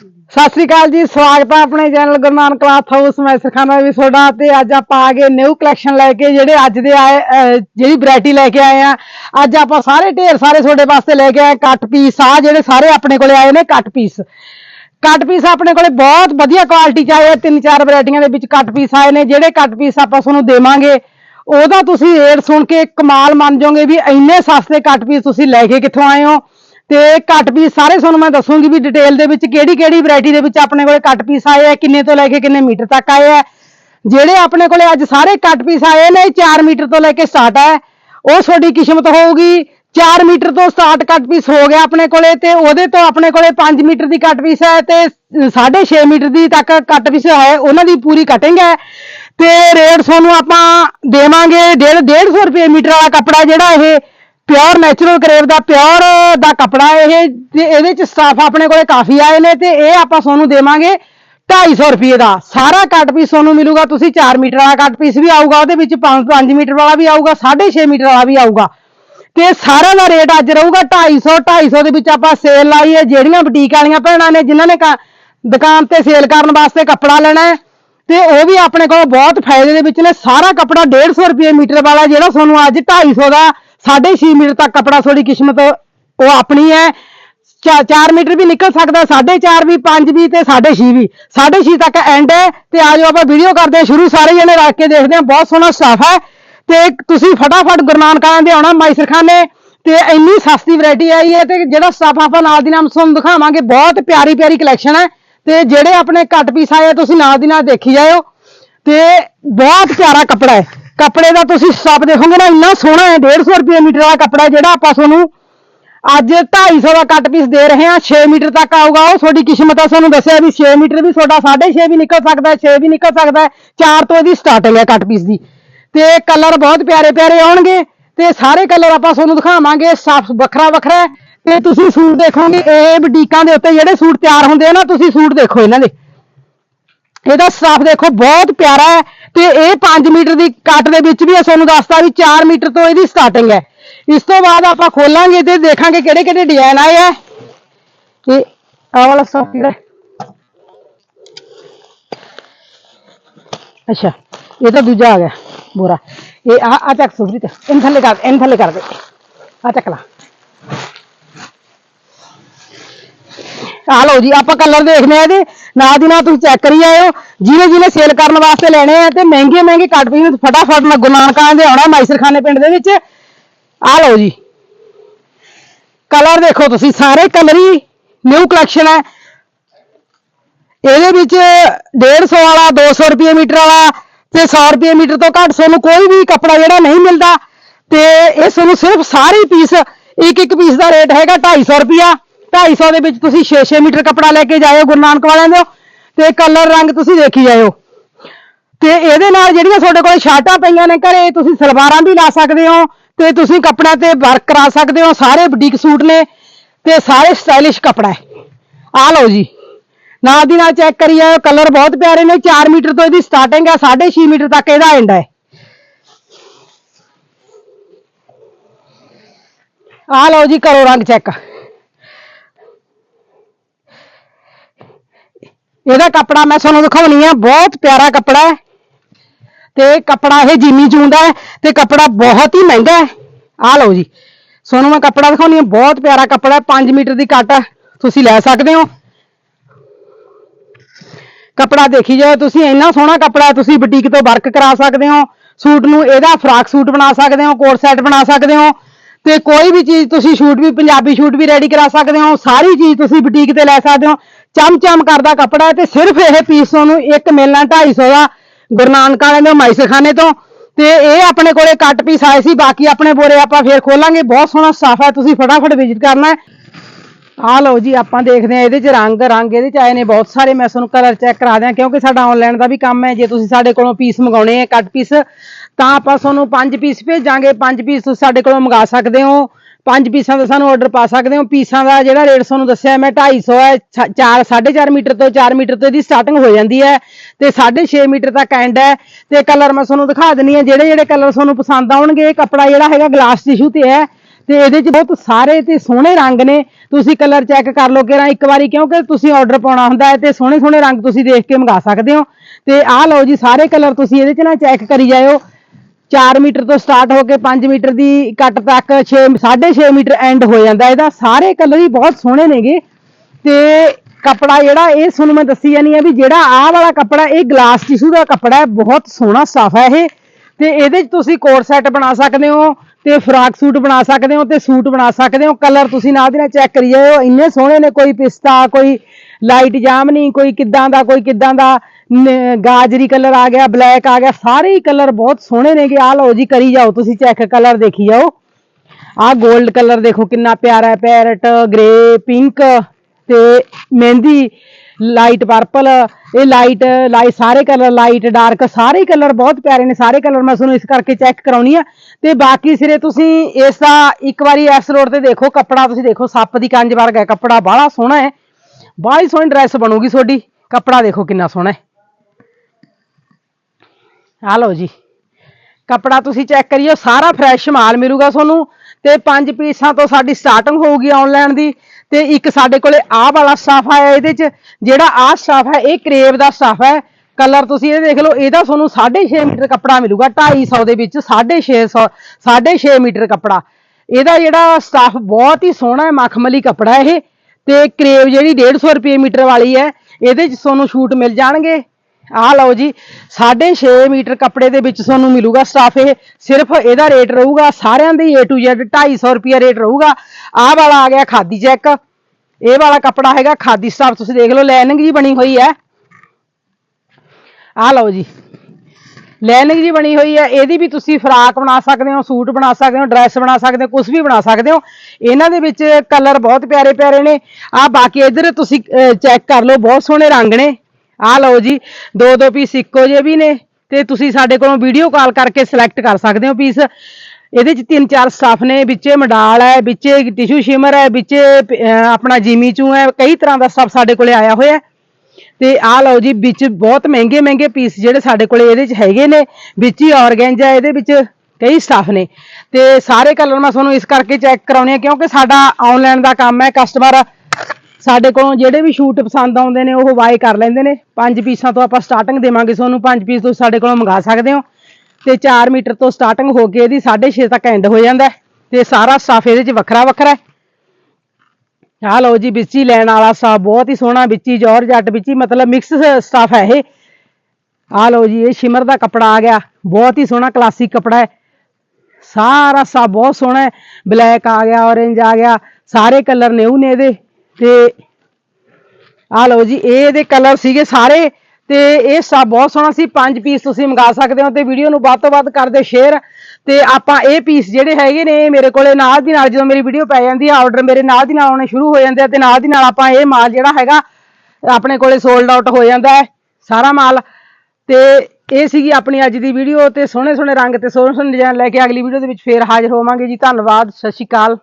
ਸਤਿ ਸ੍ਰੀ ਅਕਾਲ ਜੀ, ਸਵਾਗਤ ਹੈ ਆਪਣੇ channel Guru Nanak cloth house ਮੈਂ ਸਰਖਾਨਾ ਵੀ ਤੁਹਾਡਾ ਤੇ ਅੱਜ ਆਪਾਂ ਆ ਗਏ ਨਿਊ ਕਲੈਕਸ਼ਨ ਲੈ ਕੇ ਜਿਹੜੇ ਅੱਜ ਦੇ ਆਏ ਜਿਹੜੀ ਵੈਰਾਈਟੀ ਲੈ ਕੇ ਆਏ ਆ। ਅੱਜ ਆਪਾਂ ਸਾਰੇ ਢੇਰ ਸਾਰੇ ਤੁਹਾਡੇ ਵਾਸਤੇ ਲੈ ਕੇ ਆਏ ਕੱਟ ਪੀਸ ਆ ਜਿਹੜੇ ਸਾਰੇ ਆਪਣੇ ਕੋਲੇ ਆਏ ਨੇ ਕੱਟ ਪੀਸ ਕੱਟ ਪੀਸ ਆਪਣੇ ਕੋਲੇ ਬਹੁਤ ਵਧੀਆ ਕੁਆਲਿਟੀ ਚ ਆਏ ਆ। ਤਿੰਨ ਚਾਰ ਵੈਰਾਈਟੀਆਂ ਦੇ ਵਿੱਚ ਕੱਟ ਪੀਸ ਆਏ ਨੇ। ਜਿਹੜੇ ਕੱਟ ਪੀਸ ਆਪਾਂ ਤੁਹਾਨੂੰ ਦੇਵਾਂਗੇ, ਉਹਦਾ ਤੁਸੀਂ ਰੇਟ ਸੁਣ ਕੇ ਕਮਾਲ ਮੰਨ ਜਾਓਗੇ ਵੀ ਇੰਨੇ ਸਸਤੇ ਕੱਟ ਪੀਸ ਤੁਸੀਂ ਲੈ ਕੇ ਕਿੱਥੋਂ ਆਏ ਹੋ। ਤੇ ਕੱਟ ਪੀਸ ਸਾਰੇ ਤੁਹਾਨੂੰ ਮੈਂ ਦੱਸੂਗੀ ਵੀ ਡਿਟੇਲ ਦੇ ਵਿੱਚ ਕਿਹੜੀ ਕਿਹੜੀ ਵੈਰਾਈਟੀ ਦੇ ਵਿੱਚ ਆਪਣੇ ਕੋਲੇ ਕੱਟ ਪੀਸ ਆਏ ਆ, ਕਿੰਨੇ ਤੋਂ ਲੈ ਕੇ ਕਿੰਨੇ ਮੀਟਰ ਤੱਕ ਆਏ ਆ। ਜਿਹੜੇ ਆਪਣੇ ਕੋਲੇ ਅੱਜ ਸਾਰੇ ਕੱਟ ਪੀਸ ਆਏ ਨੇ 4 ਮੀਟਰ ਤੋਂ ਲੈ ਕੇ ਸਟਾਰਟ ਹੈ ਉਹ ਤੁਹਾਡੀ ਕਿਸਮਤ ਹੋਊਗੀ 4 ਮੀਟਰ ਤੋਂ ਸਟਾਰਟ ਕੱਟ ਪੀਸ ਹੋ ਗਿਆ ਆਪਣੇ ਕੋਲੇ ਤੇ ਉਹਦੇ ਤੋਂ ਆਪਣੇ ਕੋਲੇ 5 ਮੀਟਰ ਦੀ ਕੱਟ ਪੀਸ ਹੈ ਤੇ 6.5 ਮੀਟਰ ਦੀ ਤੱਕ ਕੱਟ ਪੀਸ ਹੈ, ਉਹਨਾਂ ਦੀ ਪੂਰੀ ਕਟਿੰਗ ਹੈ। ਤੇ ਰੇਟ ਤੁਹਾਨੂੰ ਆਪਾਂ ਦੇਵਾਂਗੇ 150 ਰੁਪਏ ਮੀਟਰ ਵਾਲਾ ਕੱਪੜਾ ਜਿਹੜਾ ਇਹ ਪਿਓਰ ਨੈਚੁਰਲ ਕਰੇਵ ਦਾ ਪਿਓਰ ਦਾ ਕੱਪੜਾ ਇਹ, ਤੇ ਇਹਦੇ ਚ ਸਟਾਫ ਆਪਣੇ ਕੋਲੇ ਕਾਫੀ ਆਏ ਨੇ ਤੇ ਇਹ ਆਪਾਂ ਤੁਹਾਨੂੰ ਦੇਵਾਂਗੇ 250 ਰੁਪਏ ਦਾ। ਸਾਰਾ ਕੱਟ ਪੀਸ ਤੁਹਾਨੂੰ ਮਿਲੂਗਾ, ਤੁਸੀਂ 4 ਮੀਟਰ ਵਾਲਾ ਕੱਟ ਪੀਸ ਵੀ ਆਊਗਾ, ਉਹਦੇ ਵਿੱਚ 5 ਮੀਟਰ ਵਾਲਾ ਵੀ ਆਊਗਾ 6.5 ਮੀਟਰ ਵਾਲਾ ਵੀ ਆਊਗਾ। ਤੇ ਸਾਰਿਆਂ ਦਾ ਰੇਟ ਅੱਜ ਰਹੂਗਾ 250 250 ਦੇ ਵਿੱਚ ਆਪਾਂ ਸੇਲ ਲਾਈ ਹੈ ਜਿਹੜੀਆਂ ਬੁਟੀਕ ਵਾਲੀਆਂ ਭੈਣਾਂ ਨੇ, ਜਿਨ੍ਹਾਂ ਨੇ ਕ- ਦੁਕਾਨ ਤੇ ਸੇਲ ਕਰਨ ਵਾਸਤੇ ਕੱਪੜਾ ਲੈਣਾ ਹੈ, ਤੇ ਉਹ ਵੀ ਆਪਣੇ ਕੋਲ ਬਹੁਤ ਫਾਇਦੇ ਦੇ ਵਿੱਚ ਨੇ। ਸਾਰਾ ਕੱਪੜਾ 150 ਰੁਪਏ ਮੀਟਰ ਵਾਲਾ ਜਿਹੜਾ ਤੁਹਾਨੂੰ ਅੱਜ 250 ਦਾ 6.5 ਮੀਟਰ ਤੱਕ ਕੱਪੜਾ ਥੋੜੀ ਕਿਸਮਤ ਉਹ ਆਪਣੀ ਹੈ। 4 ਮੀਟਰ ਵੀ ਨਿਕਲ ਸਕਦਾ 4.5 ਵੀ 5 ਵੀ ਤੇ 6.5 ਵੀ। 6.5 ਤੱਕ ਐਂਡ ਹੈ ਤੇ ਆਜੋ ਆਪਾਂ ਵੀਡੀਓ ਕਰਦੇ ਹਾਂ। ਸ਼ੁਰੂ ਸਾਰੇ ਜਣੇ ਰੱਖ ਕੇ ਦੇਖਦੇ ਹਾਂ। ਬਹੁਤ ਸੋਹਣਾ ਸਟਾਫ ਹੈ। ਤੇ ਤੁਸੀਂ ਫਟਾਫਟ ਗੁਰੂ ਨਾਨਕ ਦੇ ਆਉਣਾ ਮਾਈਸਰਖਾਨੇ। ਤੇ ਇੰਨੀ ਸਸਤੀ ਵੈਰਾਈਟੀ ਆਈ ਹੈ ਤੇ ਜਿਹੜਾ ਸਟਾਫ ਆਪਾਂ ਨਾਲ ਦੀ ਨਾਲ ਤੁਹਾਨੂੰ ਦਿਖਾਵਾਂਗੇ, ਬਹੁਤ ਪਿਆਰੀ ਪਿਆਰੀ ਕਲੈਕਸ਼ਨ ਹੈ। ਤੇ ਜਿਹੜੇ ਆਪਣੇ ਘੱਟ ਪੀਸ ਆਏ ਤੁਸੀਂ ਨਾਲ ਦੀ ਨਾਲ ਦੇਖੀ ਜਾਇਓ। ਤੇ ਬਹੁਤ ਪਿਆਰਾ ਕੱਪੜਾ ਹੈ। ਕੱਪੜੇ ਦਾ ਤੁਸੀਂ ਸਟਾਫ ਦੇਖੋਗੇ ਨਾ, ਇੰਨਾ ਸੋਹਣਾ ਹੈ 150 ਰੁਪਏ ਮੀਟਰ ਵਾਲਾ ਕੱਪੜਾ ਜਿਹੜਾ ਆਪਾਂ ਤੁਹਾਨੂੰ ਅੱਜ 250 ਦਾ ਕੱਟ ਪੀਸ ਦੇ ਰਹੇ ਹਾਂ 6 ਮੀਟਰ ਤੱਕ ਆਊਗਾ। ਉਹ ਤੁਹਾਡੀ ਕਿਸਮਤ ਆ, ਸਾਨੂੰ ਦੱਸਿਆ ਵੀ 6 ਮੀਟਰ ਵੀ ਤੁਹਾਡਾ 6.5 ਵੀ ਨਿਕਲ ਸਕਦਾ ਹੈ 6 ਵੀ ਨਿਕਲ ਸਕਦਾ ਹੈ 4 ਤੋਂ ਇਹਦੀ ਸਟਾਰਟਿੰਗ ਹੈ ਕੱਟ ਪੀਸ ਦੀ। ਤੇ ਕਲਰ ਬਹੁਤ ਪਿਆਰੇ ਪਿਆਰੇ ਆਉਣਗੇ, ਤੇ ਸਾਰੇ ਕਲਰ ਆਪਾਂ ਤੁਹਾਨੂੰ ਦਿਖਾਵਾਂਗੇ, ਸਾਫ਼ ਵੱਖਰਾ ਵੱਖਰਾ ਤੇ ਤੁਸੀਂ ਸੂਟ ਦੇਖੋਗੇ, ਇਹ ਬਟੀਕਾਂ ਦੇ ਉੱਤੇ ਜਿਹੜੇ ਸੂਟ ਤਿਆਰ ਹੁੰਦੇ ਆ ਨਾ, ਤੁਸੀਂ ਸੂਟ ਦੇਖੋ ਇਹਨਾਂ ਦੇ। ਇਹਦਾ ਸਟਾਫ ਦੇਖੋ, ਬਹੁਤ ਪਿਆਰਾ ਹੈ ਤੇ ਇਹ 5 ਮੀਟਰ ਦੀ ਕੱਟ ਦੇ ਵਿੱਚ ਵੀ ਤੁਹਾਨੂੰ ਦੱਸਤਾ ਵੀ 4 ਮੀਟਰ ਤੋਂ ਇਹਦੀ ਸਟਾਰਟਿੰਗ ਹੈ। ਇਸ ਤੋਂ ਬਾਅਦ ਆਪਾਂ ਖੋਲਾਂਗੇ ਤੇ ਦੇਖਾਂਗੇ ਕਿਹੜੇ ਕਿਹੜੇ ਡਿਜ਼ਾਈਨ ਆਏ ਆ। ਇਹ ਆਹ ਵਾਲਾ ਸਟਾਫ ਕਿਹੜਾ? ਹੈ? ਅੱਛਾ, ਇਹ ਤਾਂ ਦੂਜਾ ਆ ਗਿਆ, ਬੋਰਾ। ਇਹ ਆ ਆ ਚੱਕ ਸੁਭਰੀ ਤੇ, ਇਹਨੂੰ ਥੱਲੇ ਕਰ ਇਹਨੂੰ ਥੱਲੇ ਕਰ ਦੇ। ਆ ਚੱਕ ਲਾ। ਆ ਲਓ ਜੀ, ਆਪਾਂ ਕਲਰ ਦੇਖਨੇ ਆ ਇਹਦੇ। ਨਾਲ ਦੀ ਨਾਲ ਤੁਸੀਂ ਚੈੱਕ ਕਰੀ ਆਇਓ ਜਿਹਨੇ ਜਿਹਨੇ ਸੇਲ ਕਰਨ ਵਾਸਤੇ ਲੈਣੇ ਆ ਤੇ ਮਹਿੰਗੇ ਮਹਿੰਗੇ ਕੱਟ ਪੀਸ ਫਟਾਫਟ ਨਾ ਗੁਰੂ ਦੇ ਆਉਣਾ ਮਾਈਸਰਖਾਨੇ ਪਿੰਡ ਦੇ ਵਿੱਚ। ਆ ਲਓ ਜੀ। ਕਲਰ ਦੇਖੋ ਤੁਸੀਂ, ਸਾਰੇ ਕਲਰ ਹੀ ਨਿਊ ਕਲੈਕਸ਼ਨ ਹੈ। ਇਹਦੇ ਵਿੱਚ 150 ਵਾਲਾ 200 ਰੁਪਏ ਮੀਟਰ ਵਾਲਾ ਤੇ 100 ਰੁਪਏ ਮੀਟਰ ਤੋਂ ਘੱਟ ਤੁਹਾਨੂੰ ਕੋਈ ਵੀ ਕੱਪੜਾ ਜਿਹੜਾ ਨਹੀਂ ਮਿਲਦਾ। ਤੇ ਇਹ ਤੁਹਾਨੂੰ ਸਿਰਫ ਸਾਰੇ ਪੀਸ ਇੱਕ ਇੱਕ ਪੀਸ ਦਾ ਰੇਟ ਹੈਗਾ 250 ਰੁਪਿਆ 250 ਦੇ ਵਿੱਚ ਤੁਸੀਂ 6-6 ਮੀਟਰ ਕੱਪੜਾ ਲੈ ਕੇ ਜਾਇਓ ਗੁਰੂ ਨਾਨਕ ਵਾਲਿਆਂ ਦੇ ਤੇ ਕਲਰ ਰੰਗ ਤੁਸੀਂ ਦੇਖੀ ਜਾਇਓ। ਤੇ ਇਹਦੇ ਨਾਲ ਜਿਹੜੀਆਂ ਤੁਹਾਡੇ ਕੋਲ ਸ਼ਰਟਾਂ ਪਈਆਂ ਨੇ ਘਰੇ, ਤੁਸੀਂ ਸਲਵਾਰਾਂ ਵੀ ਲਾ ਸਕਦੇ ਹੋ ਤੇ ਤੁਸੀਂ ਕੱਪੜਿਆਂ ਤੇ ਵਰਕ ਕਰਾ ਸਕਦੇ ਹੋ, ਸਾਰੇ ਬੁਟੀਕ ਸੂਟ ਨੇ ਤੇ ਸਾਰੇ ਸਟਾਈਲਿਸ਼ ਕੱਪੜਾ ਹੈ। ਆ ਲਓ ਜੀ। ਨਾਲ ਦੀ ਨਾਲ ਚੈੱਕ ਕਰੀ ਜਾਓ ਕਲਰ ਬਹੁਤ ਪਿਆਰੇ ਨੇ 4 ਮੀਟਰ ਤੋਂ ਇਹਦੀ ਸਟਾਰਟਿੰਗ ਹੈ 6.5 ਮੀਟਰ ਤੱਕ ਇਹਦਾ ਐਂਡ ਹੈ। ਆ ਲਓ ਜੀ ਕਰੋ ਰੰਗ ਚੈੱਕ ਇਹਦਾ ਕੱਪੜਾ ਮੈਂ ਤੁਹਾਨੂੰ ਦਿਖਾਉਣੀ ਆ, ਬਹੁਤ ਪਿਆਰਾ ਕੱਪੜਾ ਹੈ। ਤੇ ਕੱਪੜਾ ਇਹ ਜਿਮੀ ਚੂੰਦਾ ਹੈ ਤੇ ਕੱਪੜਾ ਬਹੁਤ ਹੀ ਮਹਿੰਗਾ ਹੈ। ਆ ਲਓ ਜੀ, ਤੁਹਾਨੂੰ ਮੈਂ ਕੱਪੜਾ ਦਿਖਾਉਣੀ ਆ, ਬਹੁਤ ਪਿਆਰਾ ਕੱਪੜਾ ਹੈ 5 ਮੀਟਰ ਦੀ ਕੱਟ ਤੁਸੀਂ ਲੈ ਸਕਦੇ ਹੋ। ਕੱਪੜਾ ਦੇਖੀ ਜਾਓ, ਤੁਸੀਂ ਇੰਨਾ ਸੋਹਣਾ ਕੱਪੜਾ ਤੁਸੀਂ ਬੁਟੀਕ ਤੋਂ ਵਰਕ ਕਰਾ ਸਕਦੇ ਹੋ, ਸੂਟ ਨੂੰ ਇਹਦਾ ਫਰਾਕ ਸੂਟ ਬਣਾ ਸਕਦੇ ਹੋ, ਕੋਟ ਸੈਟ ਬਣਾ ਸਕਦੇ ਹੋ, ਤੇ ਕੋਈ ਵੀ ਚੀਜ਼ ਤੁਸੀਂ ਸ਼ੂਟ ਵੀ, ਪੰਜਾਬੀ ਸ਼ੂਟ ਵੀ ਰੈਡੀ ਕਰਾ ਸਕਦੇ ਹੋ, ਸਾਰੀ ਚੀਜ਼ ਤੁਸੀਂ ਬੁਟੀਕ ਤੇ ਲੈ ਸਕਦੇ ਹੋ ਚਮ ਚਮ ਕਰਦਾ ਕੱਪੜਾ ਤੇ ਸਿਰਫ ਇਹ ਪੀਸ ਤੁਹਾਨੂੰ ਇੱਕ ਮਿਲਣਾ 250 ਦਾ ਗੁਰੂ ਨਾਨਕ ਵਾਲੇ ਦੇ ਮਾਈਸਖਾਨੇ ਤੋਂ। ਤੇ ਇਹ ਆਪਣੇ ਕੋਲੇ ਕੱਟ ਪੀਸ ਆਏ ਸੀ, ਬਾਕੀ ਆਪਣੇ ਬੋਰੇ ਆਪਾਂ ਫੇਰ ਖੋਲਾਂਗੇ। ਬਹੁਤ ਸੋਹਣਾ ਸਟਾਫ ਹੈ ਤੁਸੀਂ ਫਟਾਫਟ ਵਿਜ਼ਿਟ ਕਰਨਾ ਹੈ। ਆ ਲਓ ਜੀ, ਆਪਾਂ ਦੇਖਦੇ ਆ ਇਹਦੇ ਚ ਰੰਗ ਰੰਗ ਇਹਦੇ ਚ ਆਏ ਨੇ ਬਹੁਤ ਸਾਰੇ। ਮੈਂ ਤੁਹਾਨੂੰ ਕਲਰ ਚੈੱਕ ਕਰਾ ਦਿਆਂ, ਕਿਉਂਕਿ ਸਾਡਾ ਆਨਲਾਈਨ ਦਾ ਵੀ ਕੰਮ ਹੈ। ਜੇ ਤੁਸੀਂ ਸਾਡੇ ਕੋਲੋਂ ਪੀਸ ਮੰਗਾਉਣੇ ਆ ਕੱਟ ਪੀਸ ਤਾਂ ਆਪਾਂ ਤੁਹਾਨੂੰ ਪੰਜ ਪੀਸ ਭੇਜਾਂਗੇ। ਪੰਜ ਪੀਸ ਤੁਸੀਂ ਸਾਡੇ ਕੋਲੋਂ ਮੰਗਾ ਸਕਦੇ ਹੋ। ਪੰਜ ਪੀਸਾਂ ਦਾ ਸਾਨੂੰ ਆਰਡਰ ਪਾ ਸਕਦੇ ਹੋ। ਪੀਸਾਂ ਦਾ ਜਿਹੜਾ ਰੇਟ ਤੁਹਾਨੂੰ ਦੱਸਿਆ ਮੈਂ 250 ਹੈ 4 4.5 ਮੀਟਰ ਤੋਂ 4 ਮੀਟਰ ਤੋਂ ਇਹਦੀ ਸਟਾਰਟਿੰਗ ਹੋ ਜਾਂਦੀ ਹੈ ਤੇ 6.5 ਮੀਟਰ ਤੱਕ ਐਂਡ ਹੈ। ਤੇ ਕਲਰ ਮੈਂ ਤੁਹਾਨੂੰ ਦਿਖਾ ਦਿੰਨੀ ਆ ਜਿਹੜੇ ਜਿਹੜੇ ਕਲਰ ਤੁਹਾਨੂੰ ਪਸੰਦ ਆਉਣਗੇ, ਇਹ ਕੱਪੜਾ ਜਿਹੜਾ ਹੈਗਾ ਗਲਾਸ ਟਿਸ਼ੂ ਤੇ ਹੈ। ਤੇ ਇਹਦੇ 'ਚ ਬਹੁਤ ਸਾਰੇ ਤੇ ਸੋਹਣੇ ਰੰਗ ਨੇ। ਤੁਸੀਂ ਕਲਰ ਚੈੱਕ ਕਰ ਲਓ ਕਿਰਾ ਇੱਕ ਵਾਰੀ, ਕਿਉਂਕਿ ਤੁਸੀਂ ਆਰਡਰ ਪਾਉਣਾ ਹੁੰਦਾ ਹੈ ਤੇ ਸੋਹਣੇ ਸੋਹਣੇ ਰੰਗ ਤੁਸੀਂ ਦੇਖ ਕੇ ਮੰਗਾ ਸਕਦੇ ਹੋ। ਤੇ ਆਹ ਲਓ ਜੀ, ਸਾਰੇ ਕਲਰ ਤੁਸੀਂ ਇਹਦੇ 'ਚ ਨਾ ਚੈੱਕ ਕਰੀ ਜਾਇਓ। 4 ਮੀਟਰ ਤੋਂ ਸਟਾਰਟ ਹੋ ਕੇ 5 ਮੀਟਰ ਦੀ ਕੱਟ ਤੱਕ 6 6.5 ਮੀਟਰ ਐਂਡ ਹੋ ਜਾਂਦਾ ਇਹਦਾ। ਸਾਰੇ ਕਲਰ ਹੀ ਬਹੁਤ ਸੋਹਣੇ ਨੇਗੇ। ਤੇ ਕੱਪੜਾ ਜਿਹੜਾ, ਇਹ ਤੁਹਾਨੂੰ ਮੈਂ ਦੱਸੀ ਜਾਨੀ ਆ ਵੀ ਜਿਹੜਾ ਆਹ ਵਾਲਾ ਕੱਪੜਾ, ਇਹ ਗਲਾਸ ਟਿਸ਼ੂ ਦਾ ਕੱਪੜਾ ਹੈ, ਬਹੁਤ ਸੋਹਣਾ ਸਾਫ਼ ਹੈ ਇਹ। ਤੇ ਇਹਦੇ 'ਚ ਤੁਸੀਂ ਕੋਟ ਸੈੱਟ ਬਣਾ ਸਕਦੇ ਹੋ, ਤੇ ਫਰਾਕ ਸੂਟ ਬਣਾ ਸਕਦੇ ਹੋ, ਤੇ ਸੂਟ ਬਣਾ ਸਕਦੇ ਹੋ। ਕਲਰ ਤੁਸੀਂ ਨਾਲ ਦੀ ਨਾਲ ਚੈੱਕ ਕਰੀ ਜਾਇਓ, ਇੰਨੇ ਸੋਹਣੇ ਨੇ, ਕੋਈ ਪਿਸਤਾ, ਕੋਈ ਲਾਈਟ ਜਾਮਨੀ ਕੋਈ ਕਿੱਦਾਂ ਦਾ, ਕੋਈ ਕਿੱਦਾਂ ਦਾ ਗਾਜਰੀ ਕਲਰ ਆ ਗਿਆ, ਬਲੈਕ ਆ ਗਿਆ, ਸਾਰੇ ਹੀ ਕਲਰ ਬਹੁਤ ਸੋਹਣੇ ਨੇਗੇ ਆਹ ਲਓ ਜੀ, ਕਰੀ ਜਾਓ, ਤੁਸੀਂ ਚੈੱਕ ਕਲਰ ਦੇਖੀ ਜਾਓ। ਆਹ 골ਡ ਕਲਰ ਦੇਖੋ, ਕਿੰਨਾ ਪਿਆਰਾ ਹੈ ਪੈਰਟ ਗ੍ਰੇ ਪਿੰਕ ਤੇ ਮਹਿੰਦੀ ਲਾਈਟ ਪਰਪਲ ਇਹ ਲਾਈਟ ਲਾਈ ਸਾਰੇ ਕਲਰ ਲਾਈਟ ਡਾਰਕ ਸਾਰੇ ਕਲਰ ਬਹੁਤ ਪਿਆਰੇ ਨੇ, ਸਾਰੇ ਕਲਰ ਮੈਂ ਤੁਹਾਨੂੰ ਇਸ ਕਰਕੇ ਚੈੱਕ ਕਰਾਉਣੀ ਆ। ਤੇ ਬਾਕੀ ਸਿਰੇ ਤੁਸੀਂ ਇਸ ਦਾ ਇੱਕ ਵਾਰੀ ਇਸ ਰੋਡ ਤੇ ਦੇਖੋ, ਕੱਪੜਾ ਤੁਸੀਂ ਦੇਖੋ, ਸੱਪ ਦੀ ਕੰਜ ਵਰਗਾ ਕੱਪੜਾ ਬਾਹਲਾ ਸੋਹਣਾ ਹੈ। ਬਾਹਲੀ ਸੋਹਣੀ ਡਰੈਸ ਬਣੂਗੀ ਤੁਹਾਡੀ। ਕੱਪੜਾ ਦੇਖੋ ਕਿੰਨਾ ਸੋਹਣਾ ਹੈ। ਆ ਲਓ ਜੀ। ਕੱਪੜਾ ਤੁਸੀਂ ਚੈੱਕ ਕਰਿਓ ਸਾਰਾ ਫਰੈਸ਼ ਮਾਲ ਮਿਲੂਗਾ ਤੁਹਾਨੂੰ। ਤੇ ਪੰਜ ਪੀਸਾਂ ਤੋਂ ਸਾਡੀ ਸਟਾਰਟਿੰਗ ਹੋਊਗੀ ਆਨਲਾਈਨ ਦੀ। ਤੇ ਇੱਕ ਸਾਡੇ ਕੋਲੇ ਆਹ ਵਾਲਾ ਸਟਾਫ ਆਇਆ ਇਹਦੇ ਚ। ਜਿਹੜਾ ਆਹ ਸਟਾਫ ਹੈ, ਇਹ ਕਰੇਵ ਦਾ ਸਟਾਫ ਹੈ। ਕਲਰ ਤੁਸੀਂ ਇਹ ਦੇਖ ਲਓ, ਇਹਦਾ ਤੁਹਾਨੂੰ 6.5 ਮੀਟਰ ਕੱਪੜਾ ਮਿਲੂਗਾ। 250 ਦੇ ਵਿੱਚ 6.5 6.5 ਮੀਟਰ ਕੱਪੜਾ। ਇਹਦਾ ਜਿਹੜਾ ਸਟਾਫ ਬਹੁਤ ਹੀ ਸੋਹਣਾ ਹੈ, ਮਖਮਲੀ ਕੱਪੜਾ ਇਹ। ਤੇ ਕਰੇਬ ਜਿਹੜੀ 150 ਰੁਪਏ ਮੀਟਰ ਵਾਲੀ ਹੈ, ਇਹਦੇ ਚ ਤੁਹਾਨੂੰ ਛੂਟ ਮਿਲ ਜਾਣਗੇ। ਆਹ ਲਓ ਜੀ 6.5 ਮੀਟਰ ਕੱਪੜੇ ਦੇ ਵਿੱਚ ਤੁਹਾਨੂੰ ਮਿਲੂਗਾ ਸਟਾਫ ਇਹ। ਸਿਰਫ ਇਹਦਾ ਰੇਟ ਰਹੂਗਾ, ਸਾਰਿਆਂ ਦੇ A to Z 250 ਰੁਪਏ ਰੇਟ ਰਹੂਗਾ। ਆਹ ਵਾਲਾ ਆ ਗਿਆ ਖਾਦੀ ਚੈੱਕ। ਇਹ ਵਾਲਾ ਕੱਪੜਾ ਹੈਗਾ ਖਾਦੀ ਸਟਾਫ, ਤੁਸੀਂ ਦੇਖ ਲਓ ਲੈਨਿੰਗ ਜੀ ਬਣੀ ਹੋਈ ਹੈ। ਆਹ ਲਓ ਜੀ। ਲੈਨਿੰਗ ਜੀ ਬਣੀ ਹੋਈ ਹੈ, ਇਹਦੀ ਵੀ ਤੁਸੀਂ ਫਰਾਕ ਬਣਾ ਸਕਦੇ ਹੋ, ਸੂਟ ਬਣਾ ਸਕਦੇ ਹੋ, ਡਰੈਸ ਬਣਾ ਸਕਦੇ ਹੋ ਕੁਝ ਵੀ ਬਣਾ ਸਕਦੇ ਹੋ। ਇਹਨਾਂ ਦੇ ਵਿੱਚ ਕਲਰ ਬਹੁਤ ਪਿਆਰੇ ਪਿਆਰੇ ਨੇ। ਆਹ ਬਾਕੀ ਇਧਰ ਤੁਸੀਂ ਚੈੱਕ ਕਰ ਲਓ, ਬਹੁਤ ਸੋਹਣੇ ਰੰਗ ਨੇ। ਆਹ ਲਓ ਜੀ, ਦੋ ਦੋ ਪੀਸ ਇੱਕੋ ਜਿਹੇ ਵੀ ਨੇ ਤੇ ਤੁਸੀਂ ਸਾਡੇ ਕੋਲੋਂ ਵੀਡੀਓ ਕਾਲ ਕਰਕੇ ਸਿਲੈਕਟ ਕਰ ਸਕਦੇ ਹੋ ਪੀਸ ਇਹਦੇ ਚ ਤਿੰਨ ਚਾਰ ਸਟਾਫ ਨੇ, ਵਿੱਚੇ ਮਡਾਲ ਹੈ, ਵਿੱਚੇ ਟਿਸ਼ੂ ਸ਼ਿਮਰ ਹੈ, ਵਿੱਚੇ ਆਪਣਾ ਜਿਮੀ ਚੂ ਹੈ, ਕਈ ਤਰ੍ਹਾਂ ਦਾ ਸਟਾਫ ਸਾਡੇ ਕੋਲੇ ਆਇਆ ਹੋਇਆ ਤੇ ਆਹ ਲਓ ਜੀ, ਵਿੱਚ ਬਹੁਤ ਮਹਿੰਗੇ ਮਹਿੰਗੇ ਪੀਸ ਜਿਹੜੇ ਸਾਡੇ ਕੋਲੇ ਇਹਦੇ ਚ ਹੈਗੇ ਨੇ, ਵਿੱਚ ਹੀ ਔਰਗੈਂਜਾ ਇਹਦੇ ਵਿੱਚ ਕਈ ਸਟਾਫ ਨੇ। ਤੇ ਸਾਰੇ ਕਲਰ ਮੈਂ ਤੁਹਾਨੂੰ ਇਸ ਕਰਕੇ ਚੈੱਕ ਕਰਾਉਣੇ ਆ ਕਿਉਂਕਿ ਸਾਡਾ ਆਨਲਾਈਨ ਦਾ ਕੰਮ ਹੈ ਕਸਟਮਰ ਸਾਡੇ ਕੋਲੋਂ ਜਿਹੜੇ ਵੀ ਸ਼ੂਟ ਪਸੰਦ ਆਉਂਦੇ ਨੇ, ਉਹ ਬਾਏ ਕਰ ਲੈਂਦੇ ਨੇ। ਪੰਜ ਪੀਸਾਂ ਤੋਂ ਆਪਾਂ ਸਟਾਰਟਿੰਗ ਦੇਵਾਂਗੇ ਤੁਹਾਨੂੰ, ਪੰਜ ਪੀਸ ਤੁਸੀਂ ਸਾਡੇ ਕੋਲੋਂ ਮੰਗਾ ਸਕਦੇ ਹੋ। ਤੇ 4 ਮੀਟਰ ਤੋਂ ਸਟਾਰਟਿੰਗ ਹੋ ਕੇ ਇਹਦੀ 6.5 ਤੱਕ ਐਂਡ ਹੋ ਜਾਂਦਾ ਹੈ। ਤੇ ਸਾਰਾ ਸਟਾਫ ਇਹਦੇ ਚ ਵੱਖਰਾ ਵੱਖਰਾ ਹੈ। ਆਹ ਲਓ ਜੀ ਵਿੱਚ ਹੀ ਲੈਣ ਵਾਲਾ ਸਟਾਫ ਬਹੁਤ ਹੀ ਸੋਹਣਾ ਵਿੱਚ ਹੀ ਜੌਰ ਜੱਟ ਵਿੱਚ ਹੀ ਮਤਲਬ ਮਿਕਸ ਸਟਾਫ ਹੈ ਇਹ ਆਹ ਲਓ ਜੀ ਇਹ ਸ਼ਿਮਰ ਦਾ ਕੱਪੜਾ ਆ ਗਿਆ ਬਹੁਤ ਹੀ ਸੋਹਣਾ ਕਲਾਸਿਕ ਕੱਪੜਾ ਹੈ ਸਾਰਾ ਸਾ ਬਹੁਤ ਸੋਹਣਾ ਹੈ ਬਲੈਕ ਆ ਗਿਆ orange ਆ ਗਿਆ ਸਾਰੇ ਕਲਰ ਨਿਊ ਨੇ ਇਹਦੇ ਤੇ ਆਹ ਲਓ ਜੀ ਇਹ ਇਹਦੇ ਕਲਰ ਸੀਗੇ ਸਾਰੇ ਤੇ ਇਹ ਸਭ ਬਹੁਤ ਸੋਹਣਾ ਸੀ, ਪੰਜ ਪੀਸ ਤੁਸੀਂ ਮੰਗਾ ਸਕਦੇ ਹੋ ਤੇ ਵੀਡੀਓ ਨੂੰ ਵੱਧ ਤੋਂ ਵੱਧ ਕਰ ਦਿਓ ਸ਼ੇਅਰ ਤੇ ਆਪਾਂ ਇਹ ਪੀਸ ਜਿਹੜੇ ਹੈਗੇ ਨੇ, ਇਹ ਮੇਰੇ ਕੋਲੇ ਨਾਲ ਦੀ ਨਾਲ ਜਦੋਂ ਮੇਰੀ ਵੀਡੀਓ ਪੈ ਜਾਂਦੀ ਆ ਆਰਡਰ ਮੇਰੇ ਨਾਲ ਦੀ ਨਾਲ ਆਉਣੇ ਸ਼ੁਰੂ ਹੋ ਜਾਂਦੇ ਆ ਤੇ ਨਾਲ ਦੀ ਨਾਲ ਆਪਾਂ ਇਹ ਮਾਲ ਜਿਹੜਾ ਹੈਗਾ, ਆਪਣੇ ਕੋਲੇ ਸੋਲਡ ਆਊਟ ਹੋ ਜਾਂਦਾ ਹੈ, ਸਾਰਾ ਮਾਲ। ਤੇ ਇਹ ਸੀਗੀ ਆਪਣੀ ਅੱਜ ਦੀ ਵੀਡੀਓ ਤੇ ਸੋਹਣੇ ਸੋਹਣੇ ਰੰਗ ਤੇ ਸੋਹਣੇ ਸੋਹਣੇ ਡਿਜ਼ਾਈਨ ਲੈ ਕੇ ਅਗਲੀ ਵੀਡੀਓ ਦੇ ਵਿੱਚ ਫੇਰ ਹਾਜ਼ਰ ਹੋਵਾਂਗੇ ਜੀ। ਧੰਨਵਾਦ, ਸਤਿ ਸ਼੍ਰੀ ਅਕਾਲ।